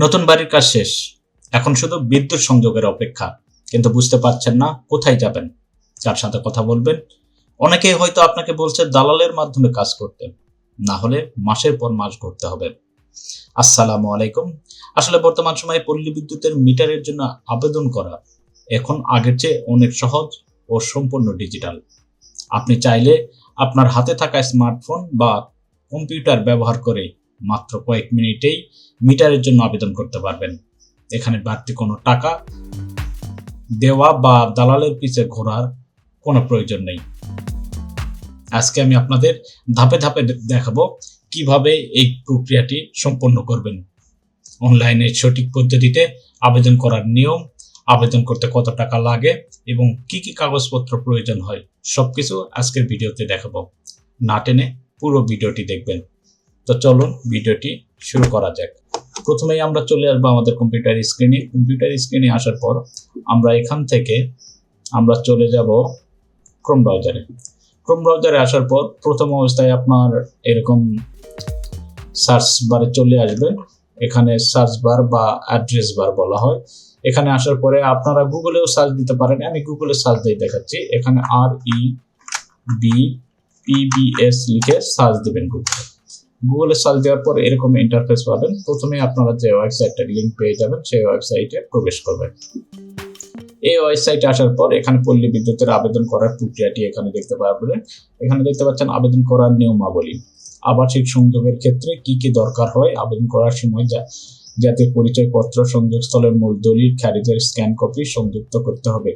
নতুন বাড়ির কাজ শেষ। এখন শুধু বিদ্যুৎ সংযোগের অপেক্ষা। কিন্তু বুঝতে পারছেন না কোথায় যাবেন। কার সাথে কথা বলবেন, অনেকেই হয়তো আপনাকে বলছে দালালের মাধ্যমে কাজ করতে। না হলে মাসের পর মাস করতে হবে। আসসালামু আলাইকুম। আসলে বর্তমান সময়ে পল্লী বিদ্যুতের মিটারের জন্য আবেদন করা এখন আগের চেয়ে অনেক সহজ ও সম্পূর্ণ ডিজিটাল। আপনি চাইলে আপনার হাতে থাকা স্মার্টফোন বা কম্পিউটার ব্যবহার করে মাত্র কয়েক মিনিটেই মিটারের জন্য আবেদন করতে পারবেন। এখানে বাড়তি কোনো টাকা দেওয়া বা দালালের পিছে ঘোরার কোনো প্রয়োজন নেই। আজকে আমি আপনাদের ধাপে ধাপে দেখাবো কীভাবে এই প্রক্রিয়াটি সম্পন্ন করবেন। অনলাইনে সঠিক পদ্ধতিতে আবেদন করার নিয়ম, আবেদন করতে কত টাকা লাগে এবং কি কি কাগজপত্র প্রয়োজন হয়, সবকিছু আজকের ভিডিওতে দেখাবো। না টেনে পুরো ভিডিওটি দেখবেন। তো চলুন ভিডিওটি শুরু করা যাক। প্রথমেই আমরা চলে আসব আমাদের কম্পিউটার স্ক্রিনে কম্পিউটার স্ক্রিনে আসার পর আমরা এখান থেকে আমরা চলে যাব ক্রোম ব্রাউজারে ক্রোম ব্রাউজারে আসার পর প্রথম অবস্থায় আপনার এরকম সার্চ বারে চলে আসবে। এখানে সার্চ বার বা অ্যাড্রেস বার বলা হয়। এখানে আসার পরে আপনারা গুগলেও সার্চ দিতে পারেন। আমি গুগলে সার্চ দিয়ে দেখাচ্ছি। এখানে আর ই বি পিবিএস লিখে সার্চ দিবেন গুগলে গুগলে সার্চ দেওয়ার পর এরকম ইন্টারফেস পাবেন। প্রথমে আপনারা যে ওয়েবসাইটটার লিঙ্ক পেয়ে যাবেন, সেই ওয়েবসাইটে প্রবেশ করবেন। এই ওয়েবসাইটে আসার পর এখানে পল্লী বিদ্যুতের আবেদন করার প্রক্রিয়াটি এখানে দেখতে পারবেন এখানে দেখতে পাচ্ছেন আবেদন করার নিয়মাবলী। আবাসিক সংযোগের ক্ষেত্রে কি কি দরকার হয়? আবেদন করার সময় যা, জাতীয় পরিচয়পত্র, সংযোগস্থলের মূল দলিল, খারিজের স্ক্যান কপি সংযুক্ত করতে হবে।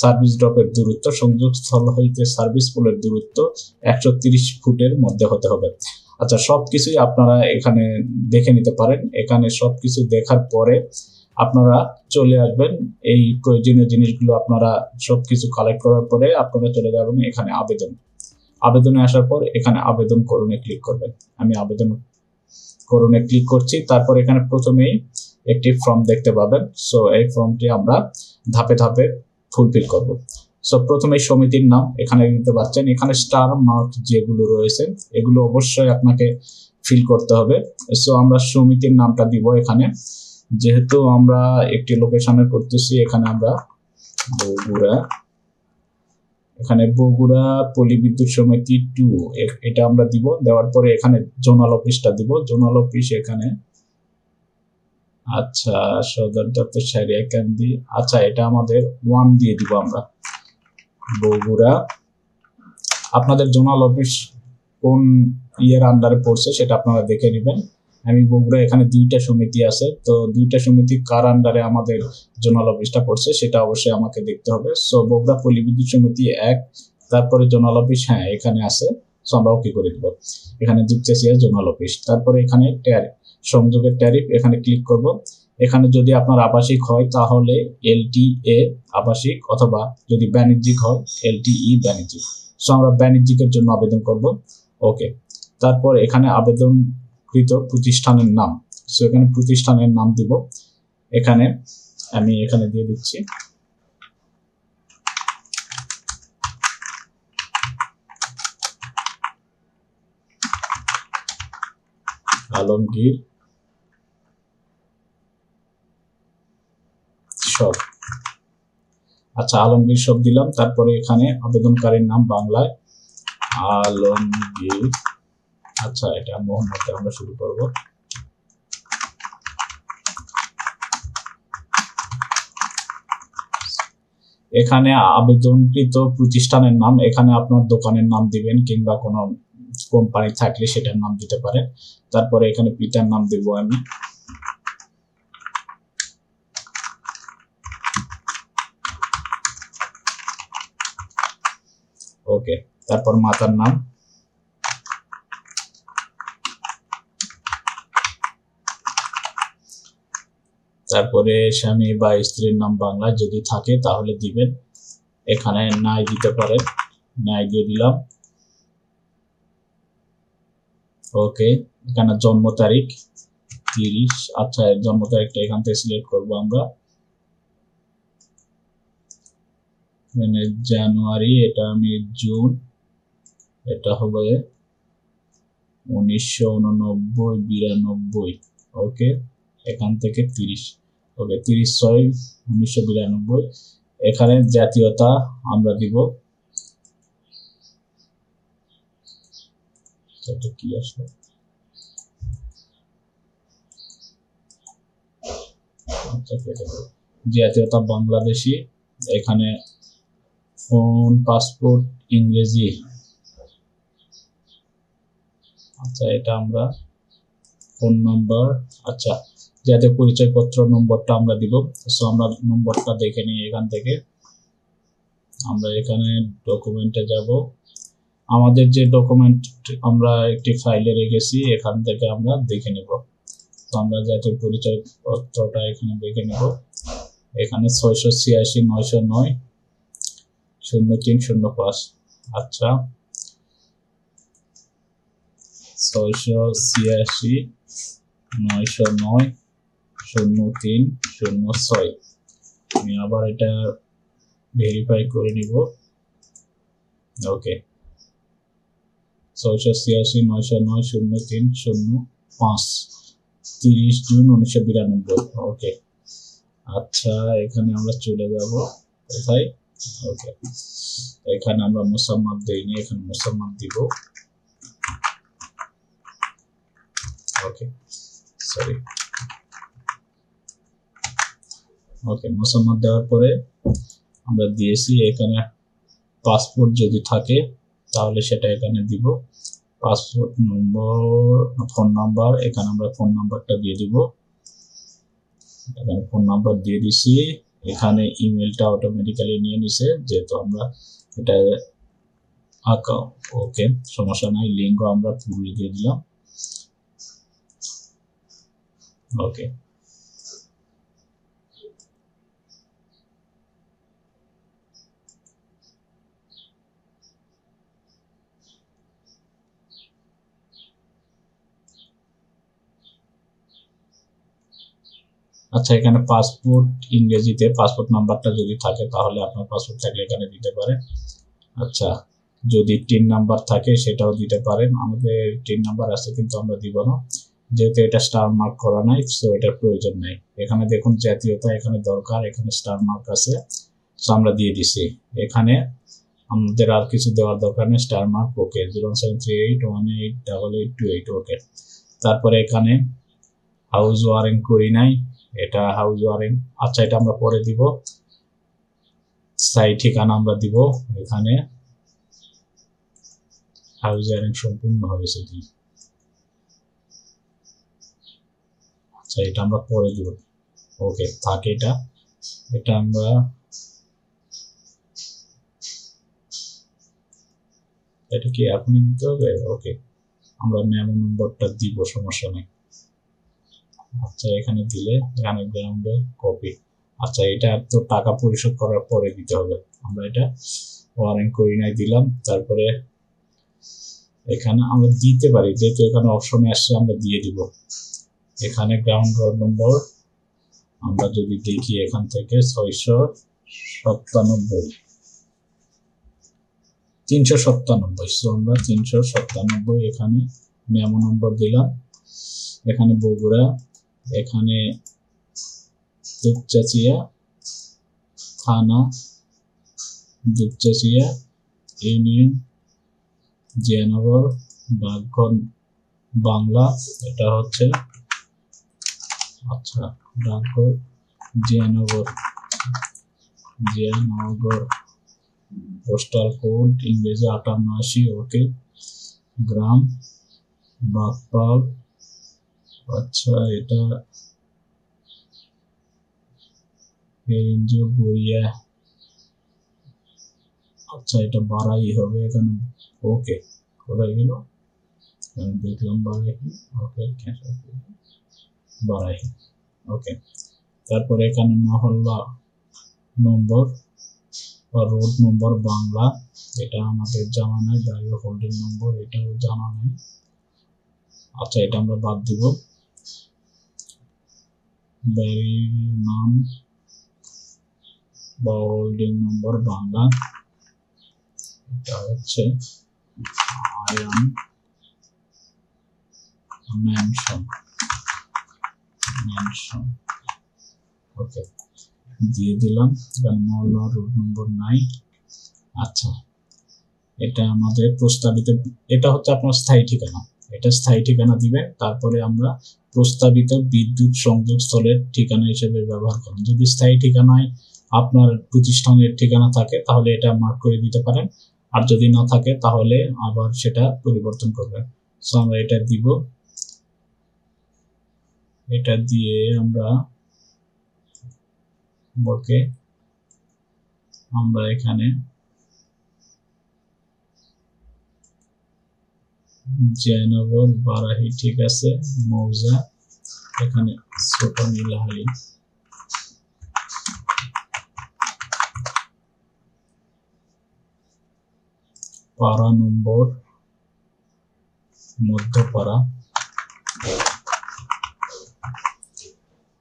সার্ভিস ড্রপের দূরত্ব, সংযোগস্থল হইতে সার্ভিস পোলের দূরত্ব একশো ফুটের মধ্যে হতে হবে। আচ্ছা সবকিছুই আপনারা এখানে দেখে নিতে পারেন। এখানে সবকিছু দেখার পরে আপনারা চলে আসবেন। এই প্রয়োজনীয় জিনিসগুলো আপনারা সবকিছু কালেক্ট করার পরে আপনারা চলে যাবেন এখানে আবেদন। আবেদনে আসার পর এখানে আবেদন করুনে ক্লিক করবেন। আমি আবেদন করুনে ক্লিক করছি। তারপর এখানে প্রথমেই একটি ফর্ম দেখতে পাবেন। সো এই ফর্মটি আমরা ধাপে ধাপে ফুলফিল করব। সো প্রথমে সমিতির নাম এখানে দিতে পারছেন। এখানে স্টার মার্ক যেগুলো রয়েছে, এগুলো অবশ্যই আপনাকে ফিল করতে হবে। সো আমরা সমিতির নামটা দিব এখানে। যেহেতু আমরা একটি লোকেশনে করতেছি, এখানে আমরা বগুড়া, এখানে বগুড়া পল্লী বিদ্যুৎ সমিতি টু এটা আমরা দিব। দেওয়ার পরে এখানে জোনাল অফিসটা দিব। জোনাল অফিস এখানে আচ্ছা সদর দপ্তর সারিয়াকান্দি আচ্ছা এটা আমাদের ওয়ান দিয়ে দিব আমরা। বগুড়া আপনাদের জোনাল অফিস কোন ইয়ের আন্ডারে পড়ছে সেটা আপনারা দেখে নেবেন। আমি বগুড়া এখানে দুইটা সমিতি আছে, তো দুইটা সমিতি কার আন্ডারে আমাদের জোনাল অফিসটা পড়ছে সেটা অবশ্যই আমাকে দেখতে হবে। সো বগুড়া পল্লী বিদ্যুৎ সমিতি এক, তারপরে জোনাল অফিস হ্যাঁ এখানে আছে সো আমরা ওকে করে দিব এখানে যুক্তেছিয়া জোনাল অফিস। তারপরে এখানে ট্যারিফ সংযোগের ট্যারিফ এখানে ক্লিক করব। এখানে যদি আপনার আবাসিক হয়, তাহলে এলটিএ আবাসিক অথবা যদি বাণিজ্যিক হয় এলটিই বাণিজ্যিক। সো আমরা বাণিজ্যিকের জন্য আবেদন করব। ওকে তারপর এখানে আবেদনকৃত প্রতিষ্ঠানের নাম। সো এখানে প্রতিষ্ঠানের নাম দিব। এখানে আমি এখানে দিয়ে দিচ্ছি। আলমগীর সব। আচ্ছা আলমগীর সব দিলাম। তারপরে এখানে আবেদনকারীর নাম বাংলায়। আলমগীর। আচ্ছা এটা মোহাম্মদ আমরা শুরু করব। এখানে আবেদনকৃত প্রতিষ্ঠানের নাম, এখানে আপনার দোকানের নাম দিবেন কিংবা কোনো কোম্পানি থাকলে সেটার নাম দিতে পারেন। তারপরে এখানে পিতার নাম দেব আমি। ওকে, তারপর মাতার নাম। তারপরে স্বামী বা স্ত্রীর নাম বাংলা, যদি থাকে তাহলে দিবেন। এখানে নাই দিতে পারেন নাই দিয়ে দিলাম। ওকে, এখানে জন্ম তারিখ, তিরিশ আচ্ছা জন্ম তারিখটা এখান থেকে সিলেক্ট করব আমরা। এখানে জানুয়ারি, এটা আমি জুন, এটা হবে উনিশশো উননব্বই, বিরানব্বই, ওকে? এখান থেকে তিরিশ, ওকে? তিরিশ ছয়, উনিশশো বিরানব্বই। এখানে জাতীয়তা আমরা দিব। কি আসলো? আচ্ছা। জাতীয়তা বাংলাদেশি। এখানে ফোন, পাসপোর্ট, ইংরেজি। আচ্ছা এটা আমরা ফোন নম্বর আচ্ছা যাতে পরিচয়পত্র নম্বরটা আমরা দিব। সো আমরা নম্বরটা দেখে নিই এখান থেকে। আমরা এখানে ডকুমেন্টে যাব। আমাদের যে ডকুমেন্ট আমরা একটি ফাইলে রেখেছি, এখান থেকে আমরা দেখে নেব। তো আমরা জাতীয় পরিচয়পত্রটা এখানে দেখে নেব। এখানে ছয়শো ছিয়াশি, নয়শো নয়। শূন্য তিন, শূন্য পাঁচ। আচ্ছা। ছয়শো ছিয়াশি, নয়শো নয়, শূন্য তিন, শূন্য ছয়। আমি আবার এটা ভেরিফাই করে নিব। ওকে ছয়শো ছিয়াশি, নয়শো নয়, শূন্য তিন, শূন্য পাঁচ। তিরিশ জুন উনিশশো বিরানব্বই। ওকে আচ্ছা এখানে আমরা চলে যাব। কোথায়? ওকে এখানে আমরা মোসাম্মদ দেইনি এখানে মোসাম্মদ দিব। ওকে সরি ওকে মোসাম্মদ দেওয়ার পরে আমরা দিয়েছি এখানে পাসপোর্ট যদি থাকে, তাহলে সেটা এখানে দিব। পাসপোর্ট নম্বর ফোন নাম্বার এখানে আমরা ফোন নাম্বারটা দিয়ে দিব। এখানে ফোন নাম্বার দিয়ে দিছি। এখানে ইমেলটা অটোমেটিক্যালি নিয়ে নিছে, যেহেতু আমরা এটা আঁকা, ওকে, সমস্যা নাই লিঙ্কও আমরা পূর্বে দিয়ে দিলাম। ওকে। আচ্ছা এখানে পাসপোর্ট ইংরেজিতে পাসপোর্ট নাম্বারটা যদি থাকে তাহলে আপনার পাসপোর্ট থাকলে এখানে দিতে পারেন। আচ্ছা যদি টিন নাম্বার থাকে সেটাও দিতে পারেন। আমাদের টিন নাম্বার আছে কিন্তু আমরা দিব না। যেহেতু এটা স্টার মার্ক করা নাই সো এটার প্রয়োজন নাই। এখানে দেখুন জাতীয়তা এখানে দরকার, এখানে স্টার মার্ক আছে। সো আমরা দিয়ে দিছি। এখানে আমাদের আর কিছু দেওয়ার দরকার নেই star mark okay zero seven three eight one eight double eight two eight okay তারপরে এখানে হাউস ওয়ারিং করি নাই। এটা হাউস ওয়ারিং আচ্ছা এটা আমরা পরে দিব। স্থায়ী ঠিকানা আমরা দিব এখানে। হাউস ওয়ারিং সম্পূর্ণ হয়েছে কি আচ্ছা এটা আমরা পরে দিব। ওকে থাকে এটা। এটা আমরা এটা কি এখনই দিতে হবে? ওকে আমরা মেমো নম্বরটা দিব, সমস্যা নেই। আচ্ছা এখানে দিলে এখানে গ্রাউন্ডে কপি আচ্ছা এটা তো টাকা পরিশোধ করার পরে দিতে হবে। আমরা এটা ওয়ারেন্ট করি নাই, দিলাম। তারপরে এখানে আমরা দিতে পারি। যেহেতু এখানে অপশনে আসছে, আমরা দিয়ে দিব। এখানে গ্রাউন্ড রোড নম্বর আমরা যদি দেখি এখান থেকে ছয়শো সাতানব্বই। তিনশো সাতানব্বই সো আমরা তিনশো সাতানব্বই এখানে মেমো নম্বর দিলাম। এখানে বগুড়া এখানে দুপচাচিয়া, থানা, দুপচাচিয়া, ইউনিয়ন, জিয়ানগর ডাকঘর বাংলা, এটা হচ্ছে আচ্ছা ডাকঘর জিয়ানগর জিয়ানগর পোস্টাল কোড ইংরেজি আটান্ন আশি, ওকে, গ্রাম, বাগপাল আচ্ছা এটা বরিয়া আচ্ছা এটা বাড়াই হবে এখানে। ওকে, কোথায় গেল? আমি দেখলাম বাড়াই ওকে বাড়াই ওকে, তারপরে এখানে মহল্লা নম্বর বা রোড নম্বর বাংলা। এটা আমাদের জানা নাই বাড়ি হোল্ডিং নম্বর এটাও জানা নাই। আচ্ছা এটা আমরা বাদ দিব। বাড়ির নাম বা বাংলা। এটা হচ্ছে আয়ান ম্যানশন ম্যানশন ওকে, দিয়ে দিলাম। এখানে মহল্লা রোড নম্বর নাই। আচ্ছা এটা আমাদের প্রস্তাবিত, এটা হচ্ছে আপনার স্থায়ী ঠিকানা। এটা স্থায়ী ঠিকানা দিবেন, তারপরে আমরা প্রস্তাবিত বিদ্যুৎ সংযোগ স্থলের ঠিকানা হিসেবে ব্যবহার করুন। যদি স্থায়ী ঠিকানায় আপনার প্রতিষ্ঠানের ঠিকানা থাকে, তাহলে এটা মার্ক করে দিতে পারেন। আর যদি না থাকে, তাহলে আবার সেটা পরিবর্তন করবেন। সো আমরা এটা দিব। এটা দিয়ে আমরা ওকে আমরা এখানে জয়নগর বারাহি, ঠিক আছে? মৌজা, এখানে ছোট নীলহালি পাড়া নম্বর, মধ্যপাড়া।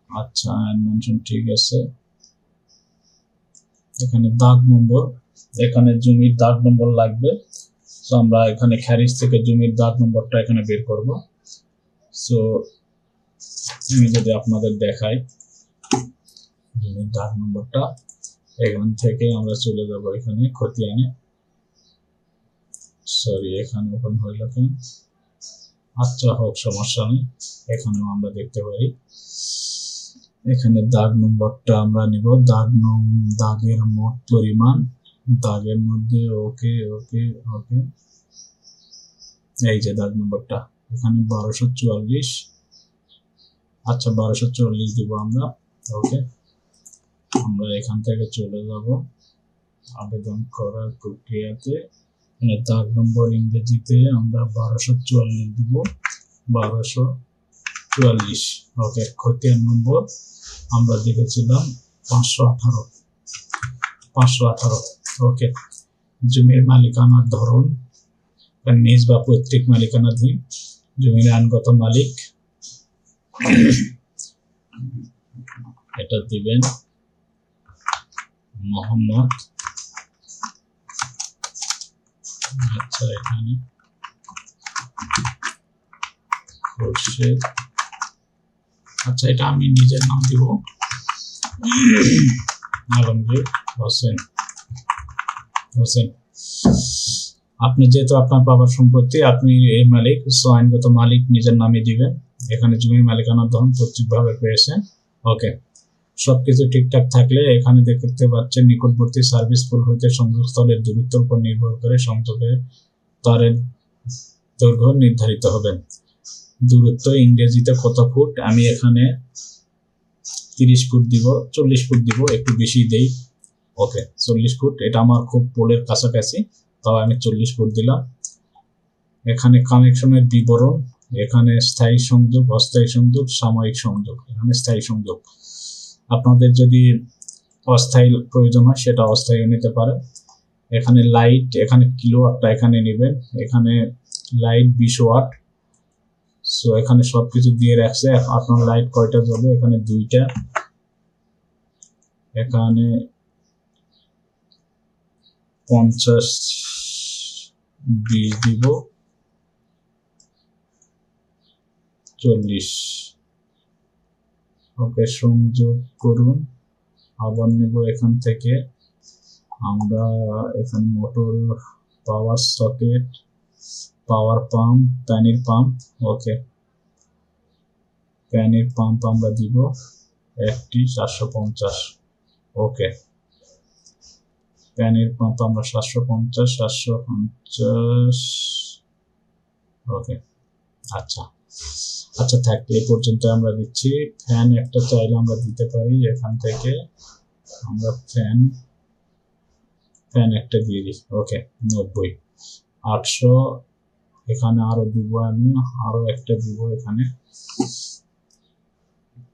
আচ্ছা মেনশন ঠিক আছে। এখানে দাগ নম্বর, এখানে জমির দাগ নম্বর লাগবে। সো আমরা এখানে খারিজ থেকে জমির দাগ নম্বরটা এখানে বের করব। সো আমি যদি আপনাদের দেখাই জমির দাগ নম্বরটা, এখান থেকে আমরা চলে যাব এখানে খতিয়ানে। সরি এখানে ওপেন হইল কেন? আচ্ছা হোক, সমস্যা নেই, এখানেও আমরা দেখতে পারি। এখানে দাগ নম্বরটা আমরা নিব। দাগ দাগের মোট পরিমাণ দাগের মধ্যে, ওকে ওকে ওকে। এই যে দাগ নম্বরটা, এখানে বারোশো চুয়াল্লিশ। আচ্ছা বারোশো চল্লিশ দিব আমরা, ওকে। আমরা এখান থেকে চলে যাব আবেদন করার প্রক্রিয়াতে। এখানে দাগ নম্বর ইংরেজিতে আমরা বারোশো চুয়াল্লিশ দিব, বারোশো চুয়াল্লিশ, ওকে। খতিয়ান নম্বর আমরা দেখেছিলাম পাঁচশো আঠারো পাঁচশো আঠারো। ওকে, জমির মালিকানার ধরন নিজ বা পৈতৃক মালিকানাধীন, জমির আইনগত মালিক। এটা দিবেন মোহাম্মদ। আচ্ছা এখানে। খোরশেদ। আচ্ছা এটা আমি নিজের নাম দিব। আলমগীর হোসেন। হোসেন। আপনি যেহেতু আপনার বাবার সম্পত্তি, আপনি এই মালিক সো আইনগত মালিক নিজের নামে দিবেন। এখানে জমির মালিকানার ধরন পৈতৃকভাবে পেয়েছেন। ওকে সবকিছু ঠিকঠাক থাকলে এখানে দেখতে পাচ্ছেন, নিকটবর্তী সার্ভিস পুল হইতে সংযোগস্থলের দূরত্বের উপর নির্ভর করে সংযোগের তারের দৈর্ঘ্য নির্ধারিত হবে। দূরত্ব ইংরেজিতে কত ফুট? আমি এখানে তিরিশ ফুট দিব, চল্লিশ ফুট দিব, একটু বেশি দেই। ওকে, চল্লিশ ফুট, এটা আমার খুব পোলের কাছাকাছি, তাও আমি চল্লিশ ফুট দিলাম। এখানে কানেকশনের বিবরণ, এখানে স্থায়ী সংযোগ, অস্থায়ী সংযোগ, সাময়িক সংযোগ, এখানে স্থায়ী সংযোগ। আপনাদের যদি অস্থায়ী প্রয়োজন হয়, সেটা অস্থায়ী নিতে পারেন। এখানে লাইট এখানে কিলো কিলোওয়াটটা এখানে নেবেন। এখানে লাইট বিশ ওয়াট সো এখানে সব কিছু দিয়ে রাখছে। আপনার লাইট কয়টা জ্বলবে এখানে দুইটা। এখানে পঞ্চাশ বিশ দিব। চল্লিশ। ওকে, সংযোগ করুন। আবার নেব এখান থেকে। আমরা এখানে motor power socket, power pump, প্যানির pump. Okay, প্যানির পাম্প আমরা দিব। একটি চারশো পঞ্চাশ। ওকে। প্যানির পাম্প আমরা সাতশো পঞ্চাশ সাতশো পঞ্চাশ ওকে আচ্ছা আচ্ছা থাক, এই পর্যন্ত আমরা দিচ্ছি। ফ্যান একটা চাইলে আমরা দিতে পারি, এখান থেকে আমরা ফ্যান ফ্যান একটা দিয়ে দিই ওকে নব্বই, আটশো, এখানে আরও দিব আমি, আরও একটা দিব এখানে।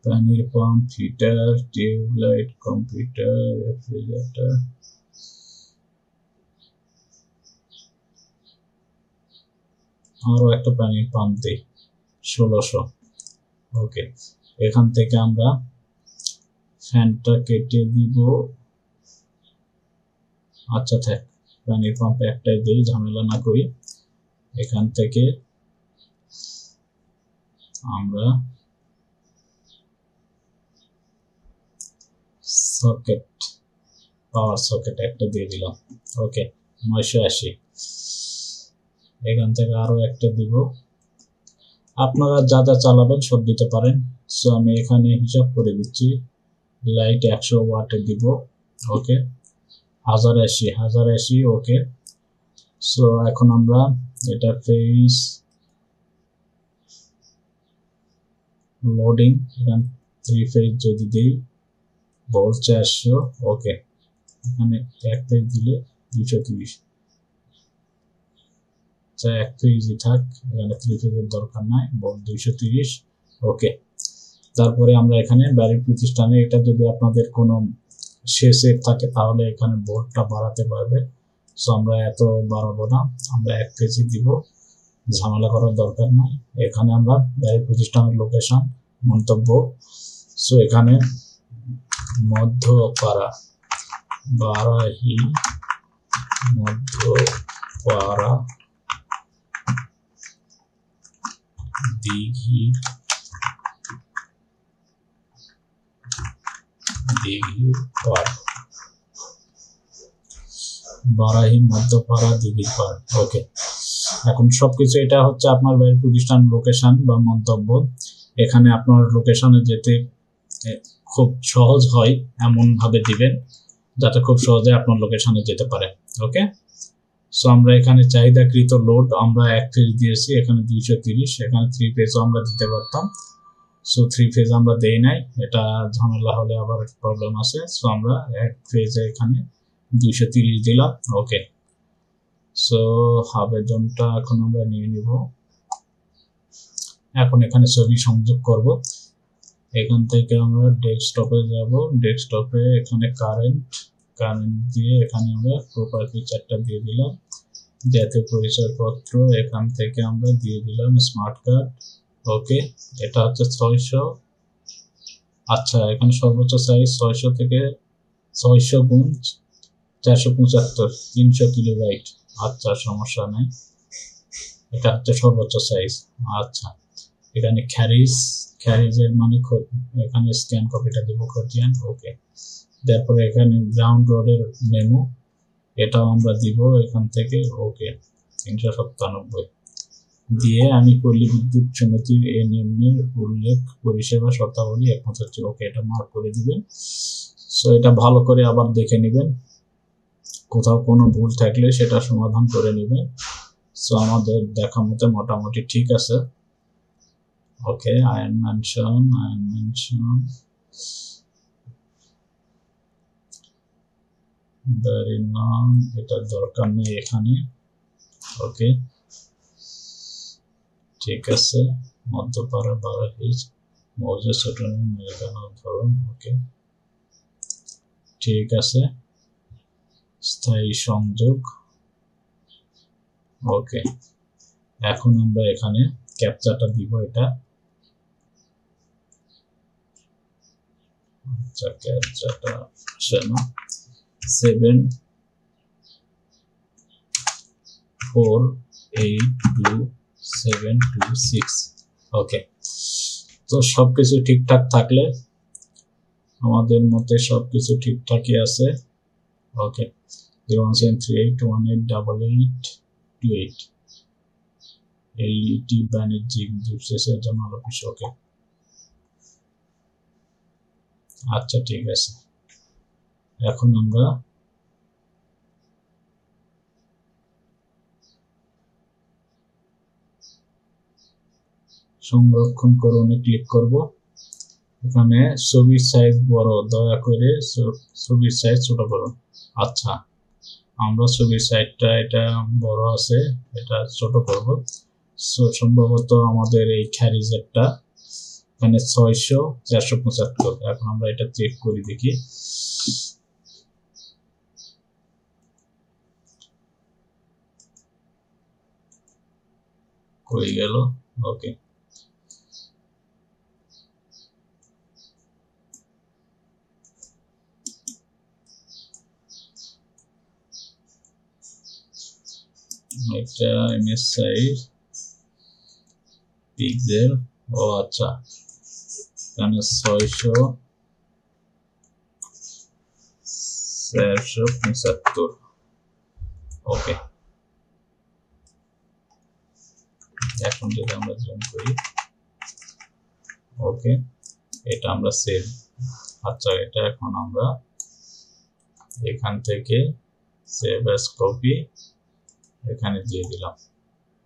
পানির pump heater tube light computer refrigerator আরও একটা পানির পাম্প দিই, ষোলোশো। ওকে এখান থেকে আমরা ফ্যানটা কেটে দিব। আচ্ছা থাক পানির পাম্প একটাই দিই, ঝামেলা না করি। এখান থেকে আমরা সকেট, পাওয়ার সকেট একটা দিয়ে দিলাম। ওকে নয়শো আশি। এখান থেকে আরও একটা দিব। আপনারা যা যা চালাবেন সব দিতে পারেন। সো আমি এখানে হিসাব করে দিচ্ছি। লাইট একশো ওয়াটে দিব। ওকে হাজার আশি হাজার আশি ওকে সো এখন আমরা এটা ফেস লোডিং এখান থ্রি ফেজ যদি দিই বল চারশো ওকে এখানে এক পেজ দিলে দুশো তিরিশ। আচ্ছা এক পেজই থাক, এখানে থ্রি পেজের দরকার নাই, বল দুইশো তিরিশ ওকে তারপরে আমরা এখানে বাড়ির প্রতিষ্ঠানে এটা যদি আপনাদের কোনো শেষে থাকে, তাহলে এখানে বোর্ডটা বাড়াতে পারবে। সো আমরা এত বাড়াবো না, আমরা এক কেজি দিব, ঝামেলা করার দরকার নাই। এখানে আমরা ব্যয় প্রতিষ্ঠানের লোকেশন মন্তব্য। সো এখানে মধ্যপাড়া, বারাহি, মধ্যপাড়া। দিঘি দিঘি মধ্যপাড়া, দিঘির পাড় ওকে এখন সবকিছু এটা হচ্ছে আপনার বাড়ির প্রতিষ্ঠান লোকেশন বা মন্তব্য। এখানে আপনার লোকেশনে যেতে খুব সহজ হয় এমন ভাবে দিবেন, যাতে খুব সহজে আপনার লোকেশনে যেতে পারে। ওকে সো আমরা এখানে চাহিদাকৃত লোড আমরা এক ফেজ দিয়েছি, এখানে দুইশো তিরিশ, এখানে থ্রি ফেজও আমরা দিতে পারতাম। সো থ্রি ফেজ আমরা দেই নাই, এটা ঝামেলা হলে আবার প্রবলেম আছে। সো আমরা এক ফেজে এখানে দুইশো তিরিশ দিলাম ওকে সো আবেদনটা এখন আমরা নিয়ে নিব। এখন এখানে ছবি সংযোগ করব। এখান থেকে আমরা ডেস্কটপে যাব। ডেস্কটপে এখানে কারেন্ট কারেন্ট দিয়ে এখানে আমরা প্রোফাইল পিকচারটা দিয়ে দিলাম। জাতীয় পরিচয়পত্র এখান থেকে আমরা দিয়ে দিলাম স্মার্ট কার্ড ওকে এটা হচ্ছে ছয়শো আচ্ছা এখানে সর্বোচ্চ সাইজ ছয়শো থেকে ছয়শো গুণ চারশো পঁচাত্তর, তিনশো কিলো কিলোবাইট আচ্ছা সমস্যা নেই। এটা হচ্ছে সর্বোচ্চ সাইজ আচ্ছা এখানে খ্যারিজ খ্যারিজের মানে এখানে স্ক্যান কপিটা দেবো খতিয়ান ওকে তারপরে এখানে গ্রাউন্ড রোডের মেমো এটাও আমরা দিব এখান থেকে, ওকে, তিনশো সপ্তানব্বই দিয়ে আমি পল্লী বিদ্যুৎ সমিতির এই নিম্নের উল্লেখ, পরিষেবা, শর্তাবলী একমাত্র হচ্ছে ওকে, এটা মার্ক করে দিবেন। সো এটা ভালো করে আবার দেখে নেবেন। কোথাও কোনো ভুল থাকলে সেটা সমাধান করে নেবেন। সো আমাদের দেখা মতে মোটামুটি ঠিক আছে। ওকে আয়ন মেনশন আয়ন বাড়ির নাম এটা দরকার নেই এখানে। ওকে ঠিক আছে। মধ্যপাড়া বারাহিজ মৌজা ছোট মেঘানোর ধরন ওকে ঠিক আছে। স্থায়ী সংযোগ ওকে এখন আমরা এখানে ক্যাপচাটা দিব এটা। আচ্ছা ক্যাপচাটা আসে না। Seven four eight two seven two six okay তো সবকিছু ঠিকঠাক থাকলে আমাদের মতে সবকিছু ঠিকঠাকই আছে। Okay one three eight one eight double eight two eight বাণিজ্যিক ওকে আচ্ছা ঠিক আছে। এখন আমরা সংরক্ষণ করণে ক্লিক করব। এখানে ছবির সাইজ বড়, দয়া করে ছবির সাইজ ছোট করুন। আচ্ছা আমরা ছবির সাইজটা এটা বড় আছে, এটা ছোট করব। সম্ভবত আমাদের এই খ্যারিজেরটা এখানে ছয়শো, চারশো পঁচাত্তর। এখন আমরা এটা চেক করি দেখি। কই গেল। ওকে এটা এমএসআই পিক্সেল ও আচ্ছা। এখানে ছয়শো চারশো পঁচাত্তর ওকে এখন যদি আমরা জুম করি ওকে এটা আমরা সেভ আচ্ছা এটা এখন আমরা এখান থেকে সেভ অ্যাজ কপি এখানে দিয়ে দিলাম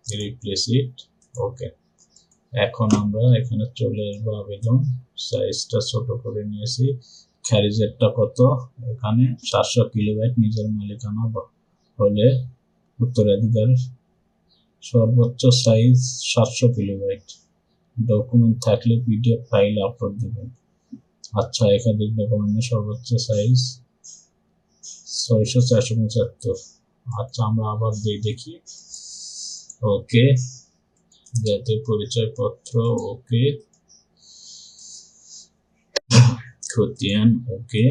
রিপ্লেস ইট ওকে এখন আমরা এখানে চলে আসব আবেদন সাইজটা ছোট করে নিয়েছি খ্যারিজেরটা কত? এখানে সাতশো কিলোবাইট নিজের মালিকানা হলে উত্তরাধিকার সর্বোচ্চ সাইজ সাতশো কিলোবাইট ডকুমেন্ট থাকলে পিডিএফ ফাইল আপলোড দেবেন। আচ্ছা একাধিক ডকুমেন্টের সর্বোচ্চ সাইজ ছয়শো চারশো পঁচাত্তর। আচ্ছা আমরা আবার দিয়ে দেখি। ওকে জাতীয় পরিচয়পত্র ওকে খতিয়ান ওকে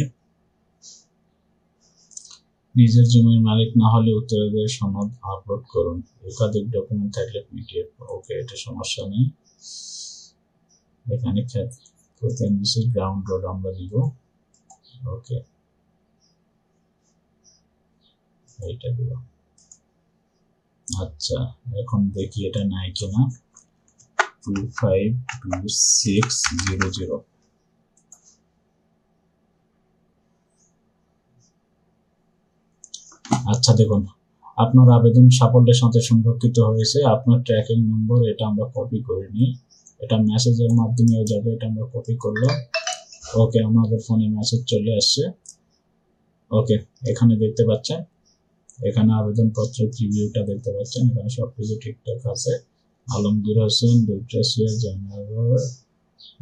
নিজের জমির মালিক না হলে উত্তরাধিকার সনদ আপলোড করুন। একাধিক ডকুমেন্ট থাকলে পিডিএফ ওকে এটা সমস্যা নেই। এখানে খতিয়ান দিচ্ছি গ্রাউন্ড রোড আমরা দিব। ওকে এইটা দিব আচ্ছা এখন দেখি এটা নাই কিনা। Two five two six zero zero আচ্ছা দেখুন, আপনার আবেদন সাফল্যের সাথে সংরক্ষিত হয়েছে। আপনার ট্র্যাকিং নম্বর এটা আমরা কপি করে নিই। এটা মেসেজের মাধ্যমেও যাবে, এটা আমরা কপি করলাম। ওকে আমাদের ফোনে মেসেজ চলে আসছে। ওকে এখানে দেখতে পাচ্ছেন, এখানে আবেদনপত্রের প্রিভিউটা দেখতে পাচ্ছেন। এখানে সবকিছু ঠিকঠাক আছে। আলমগীর হোসেন দুইটাশিয়া জানুয়ার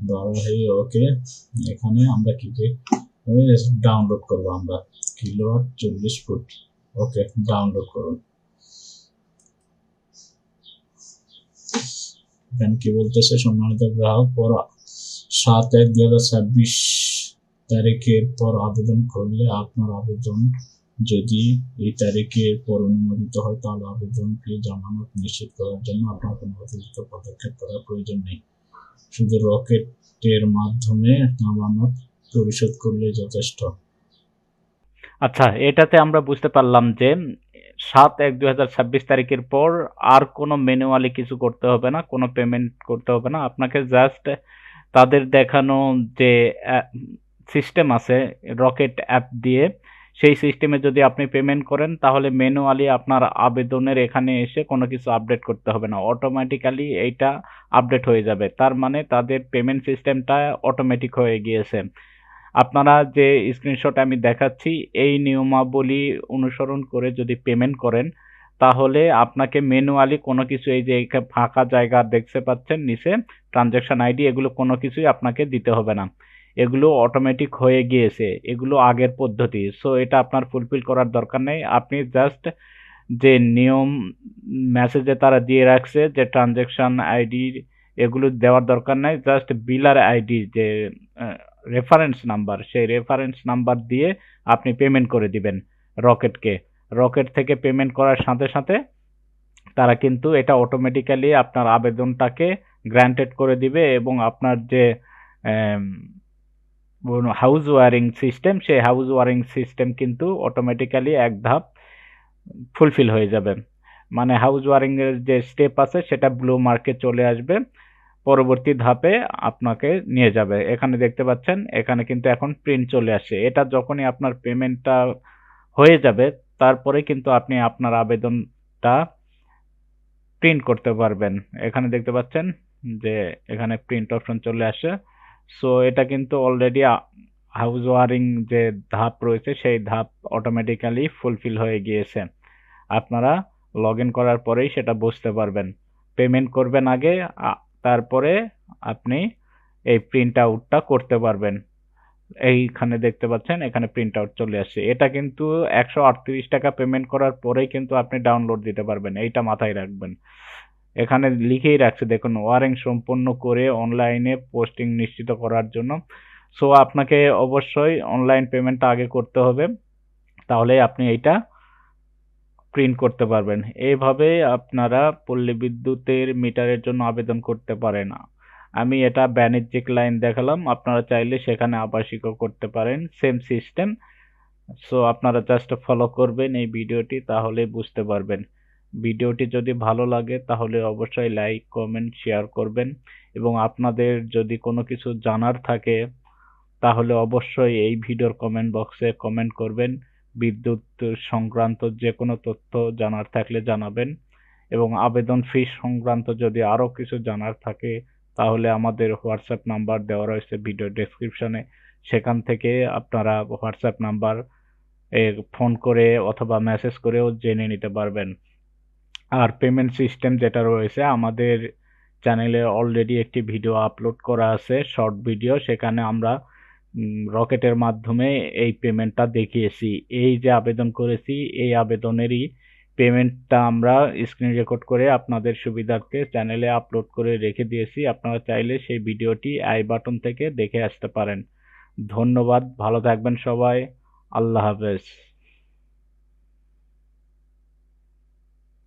বারাহি ওকে এখানে আমরা কি কি ডাউনলোড করব আমরা। কিলোয়াট চল্লিশ ফুট। ওকে ডাউনলোড করুন। এখানে কি বলতেছে সম্মানিত গ্রাহক, পর সাত এক দুই হাজার ছাব্বিশ তারিখের পর আবেদন করলে আপনার আবেদন যদি এই তারিখের পর অনুমোদিত হয়, তাহলে আবেদন ফি জামানত নিশ্চিত করার জন্য আপনার কোনো অতিরিক্ত পদক্ষেপ করার প্রয়োজন নেই। শুধু রকেটের মাধ্যমে জামানত পরিশোধ করলে যথেষ্ট। আচ্ছা এটাতে আমরা বুঝতে পারলাম যে সাত এক দুই হাজার ছাব্বিশ তারিখের পর আর কোনো ম্যানুয়ালি কিছু করতে হবে না, কোনো পেমেন্ট করতে হবে না। আপনাকে জাস্ট তাদের দেখানো যে সিস্টেম আছে রকেট অ্যাপ দিয়ে, সেই সিস্টেমে যদি আপনি পেমেন্ট করেন, তাহলে ম্যানুয়ালি আপনার আবেদনের এখানে এসে কোনো কিছু আপডেট করতে হবে না। অটোমেটিক্যালি এইটা আপডেট হয়ে যাবে। তার মানে তাদের পেমেন্ট সিস্টেমটা অটোমেটিক হয়ে গিয়েছে। আপনারা যে স্ক্রিনশট আমি দেখাচ্ছি, এই নিয়মাবলী অনুসরণ করে যদি পেমেন্ট করেন, তাহলে আপনাকে ম্যানুয়ালি কোনো কিছু এই যে ফাঁকা জায়গা দেখতে পাচ্ছেন, নিচে ট্রানজ্যাকশন আইডি এগুলো কোনো কিছুই আপনাকে দিতে হবে না। এগুলো অটোমেটিক হয়ে গিয়েছে, এগুলো আগের পদ্ধতি। সো এটা আপনার ফুলফিল করার দরকার নেই। আপনি জাস্ট যে নিয়ম মেসেজে তারা দিয়ে রাখছে, যে ট্রানজ্যাকশন আইডি এগুলো দেওয়ার দরকার নাই জাস্ট বিলার আইডি যে রেফারেন্স নাম্বার সেই রেফারেন্স নাম্বার দিয়ে আপনি পেমেন্ট করে দিবেন রকেটকে। রকেট থেকে পেমেন্ট করার সাথে সাথে তারা কিন্তু এটা অটোমেটিক্যালি আপনার আবেদনটাকে গ্র্যান্টেড করে দিবে এবং আপনার যে হাউস ওয়ারিং সিস্টেম সেই হাউস ওয়ারিং সিস্টেম কিন্তু অটোমেটিক্যালি এক ধাপ ফুলফিল হয়ে যাবে। মানে হাউস ওয়ারিংয়ের যে স্টেপ আছে, সেটা ব্লু মার্কে চলে আসবে। পরবর্তী ধাপে আপনাকে নিয়ে যাবে। এখানে দেখতে পাচ্ছেন, এখানে কিন্তু এখন প্রিন্ট চলে আসে। এটা যখনই আপনার পেমেন্টটা হয়ে যাবে, তারপরে কিন্তু আপনি আপনার আবেদনটা প্রিন্ট করতে পারবেন। এখানে দেখতে পাচ্ছেন যে এখানে প্রিন্ট অপশন চলে আসে। সো এটা কিন্তু অলরেডি হাউস ওয়ারিং যে ধাপ রয়েছে, সেই ধাপ অটোমেটিক্যালি ফুলফিল হয়ে গিয়েছে। আপনারা লগ করার পরেই সেটা বুঝতে পারবেন। পেমেন্ট করবেন আগে তারপরে আপনি এই প্রিন্ট আউটটা করতে পারবেন। এইখানে দেখতে পাচ্ছেন, এখানে প্রিন্ট আউট চলে আসছে। এটা কিন্তু একশো আটত্রিশ টাকা পেমেন্ট করার পরেই কিন্তু আপনি ডাউনলোড দিতে পারবেন। এইটা মাথায় রাখবেন। এখানে লিখেই রাখছে, দেখুন ওয়ারিং সম্পন্ন করে অনলাইনে পোস্টিং নিশ্চিত করার জন্য। সো আপনাকে অবশ্যই অনলাইন পেমেন্টটা আগে করতে হবে। তাহলে আপনি এইটা প্রিন্ট করতে পারবেন। এইভাবে আপনারা পল্লী বিদ্যুতের মিটারের জন্য আবেদন করতে পারেন আমি এটা বাণিজ্যিক লাইন দেখালাম, আপনারা চাইলে সেখানে আবাসিকও করতে পারেন সেম সিস্টেম সো আপনারা জাস্ট ফলো করবেন এই ভিডিওটি, তাহলে বুঝতে পারবেন। ভিডিওটি যদি ভালো লাগে, তাহলে অবশ্যই লাইক কমেন্ট শেয়ার করবেন। এবং আপনাদের যদি কোনো কিছু জানার থাকে, তাহলে অবশ্যই এই ভিডিওর কমেন্ট বক্সে কমেন্ট করবেন। বিদ্যুৎ সংক্রান্ত যে কোনো তথ্য জানার থাকলে জানাবেন এবং আবেদন ফি সংক্রান্ত যদি আরও কিছু জানার থাকে, তাহলে আমাদের হোয়াটসঅ্যাপ নাম্বার দেওয়া রয়েছে ভিডিও ডেসক্রিপশনে। সেখান থেকে আপনারা হোয়াটসঅ্যাপ নাম্বার এ ফোন করে অথবা মেসেজ করেও জেনে নিতে পারবেন। আর পেমেন্ট সিস্টেম যেটা রয়েছে, আমাদের চ্যানেলে অলরেডি একটি ভিডিও আপলোড করা আছে, শর্ট ভিডিও। সেখানে আমরা রকেটের মাধ্যমে এই পেমেন্টটা দেখিয়েছি। এই যে আবেদন করেছি, এই আবেদনেরই পেমেন্টটা আমরা স্ক্রিন রেকর্ড করে আপনাদের সুবিধার্থে চ্যানেলে আপলোড করে রেখে দিয়েছি। আপনারা চাইলে সেই ভিডিওটি আই বাটন থেকে দেখে আসতে পারেন। ধন্যবাদ, ভালো থাকবেন সবাই। আল্লাহ হাফেজ।